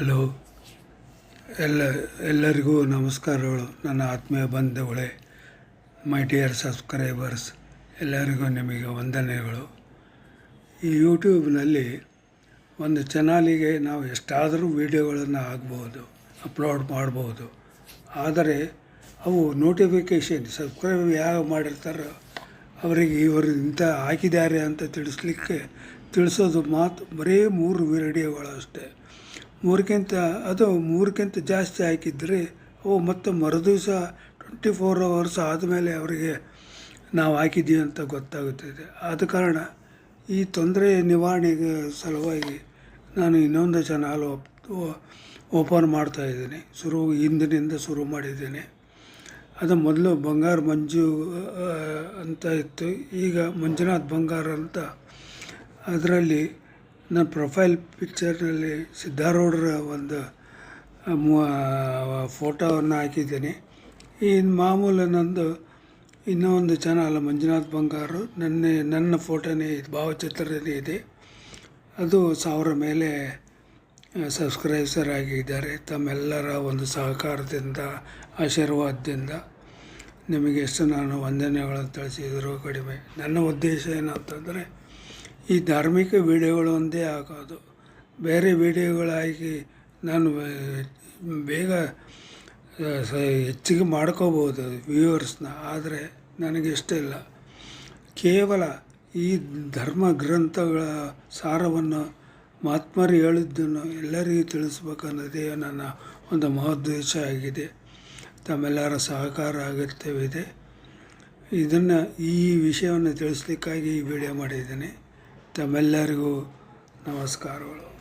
Hello. ಎಲ್ಲ, ಎಲ್ಲರಿಗೂ ನಮಸ್ಕಾರಗಳು. ನನ್ನ ಆತ್ಮೀಯ ಬಂಧುಗಳೇ, ಮೈ ಡಿಯರ್ ಸಬ್ಸ್ಕ್ರೈಬರ್ಸ್, ಎಲ್ಲರಿಗೂ ನಿಮಗೆ ವಂದನೆಗಳು. ಈ ಯೂಟ್ಯೂಬ್ನಲ್ಲಿ ಒಂದು ಚಾನಲಿಗೆ ನಾವು ಎಷ್ಟಾದರೂ ವೀಡಿಯೋಗಳನ್ನು ಹಾಕ್ಬೋದು, ಅಪ್ಲೋಡ್ ಮಾಡ್ಬೋದು. ಆದರೆ, ಅವು ನೋಟಿಫಿಕೇಷನ್, ಸಬ್ಸ್ಕ್ರೈಬ್ ಯಾವ ಮಾಡಿರ್ತಾರೋ, ಅವರಿಗೆ ಇವರು ಇಂಥ ಹಾಕಿದ್ದಾರೆ ಅಂತ ತಿಳಿಸ್ಲಿಕ್ಕೆ, ತಿಳಿಸೋದು ಮಾತು ಬರೀ ಮೂರು ವೀಡಿಯೋಗಳು ಅಷ್ಟೇ ಮೂರಕ್ಕಿಂತ ಅದು ಮೂರಕ್ಕಿಂತ ಜಾಸ್ತಿ ಹಾಕಿದ್ರೆ, ಓ, ಮತ್ತೆ ಮರುದಿವಸ ಟ್ವೆಂಟಿ ಫೋರ್ ಅವರ್ಸ್ ಆದಮೇಲೆ ಅವರಿಗೆ ನಾವು ಹಾಕಿದ್ದೀವಿ ಅಂತ ಗೊತ್ತಾಗುತ್ತದೆ. ಆದ ಕಾರಣ ಈ ತೊಂದರೆ ನಿವಾರಣೆಗೆ ಸಲುವಾಗಿ ನಾನು ಇನ್ನೊಂದು ಚಾನಲ್ ಓಪನ್ ಮಾಡ್ತಾ ಇದ್ದೀನಿ. ಶುರು, ಹಿಂದಿನಿಂದ ಶುರು ಮಾಡಿದ್ದೇನೆ. ಅದು ಮೊದಲು ಬಂಗಾರ ಮಂಜು ಅಂತ ಇತ್ತು. ಈಗ ಮಂಜುನಾಥ್ ಬಂಗಾರ ಅಂತ. ಅದರಲ್ಲಿ ನನ್ನ ಪ್ರೊಫೈಲ್ ಪಿಕ್ಚರ್ನಲ್ಲಿ ಸಿದ್ಧಾರೂಢರ ಒಂದು ಫೋಟೋವನ್ನು ಹಾಕಿದ್ದೀನಿ. ಈ ಮಾಮೂಲು ನಂದು ಇನ್ನೂ ಒಂದು ಚಾನಲ್, ಮಂಜುನಾಥ್ ಬಂಗಾರು. ನನ್ನ ನನ್ನ ಫೋಟೋನೇ ಇದು ಭಾವಚಿತ್ರನೇ ಇದೆ. ಅದು ಸಾವಿರ ಮೇಲೆ ಸಬ್ಸ್ಕ್ರೈಬರ್ ಆಗಿದ್ದಾರೆ. ತಮ್ಮೆಲ್ಲರ ಒಂದು ಸಹಕಾರದಿಂದ, ಆಶೀರ್ವಾದದಿಂದ ನಿಮಗೆ ಎಷ್ಟು ನಾನು ವಂದನೆಗಳನ್ನು ತಿಳಿಸಿದರೂ ಕಡಿಮೆ. ನನ್ನ ಉದ್ದೇಶ ಏನಂತಂದರೆ ಈ ಧಾರ್ಮಿಕ ವಿಡಿಯೋಗಳು ಒಂದೇ ಹಾಕೋದು ಬೇರೆ ವಿಡಿಯೋಗಳಾಗಿ ನಾನು ಬೇಗ ಹೆಚ್ಚಿಗೆ ಮಾಡ್ಕೋಬೋದು ವ್ಯೂವರ್ಸ್ನ, ಆದರೆ ನನಗೆ ಇಷ್ಟ ಇಲ್ಲ. ಕೇವಲ ಈ ಧರ್ಮ ಗ್ರಂಥಗಳ ಸಾರವನ್ನು ಮಹಾತ್ಮರು ಹೇಳಿದ್ದನ್ನು ಎಲ್ಲರಿಗೂ ತಿಳಿಸ್ಬೇಕನ್ನೋದೇ ನನ್ನ ಒಂದು ಮಹೋದ್ದೇಶ ಆಗಿದೆ. ತಮ್ಮೆಲ್ಲರ ಸಹಕಾರ ಅಗತ್ಯವಿದೆ. ಇದನ್ನು ಈ ವಿಷಯವನ್ನು ತಿಳಿಸ್ಲಿಕ್ಕಾಗಿ ಈ ವಿಡಿಯೋ ಮಾಡಿದ್ದೇನೆ. ತಮ್ಮೆಲ್ಲರಿಗೂ ನಮಸ್ಕಾರಗಳು.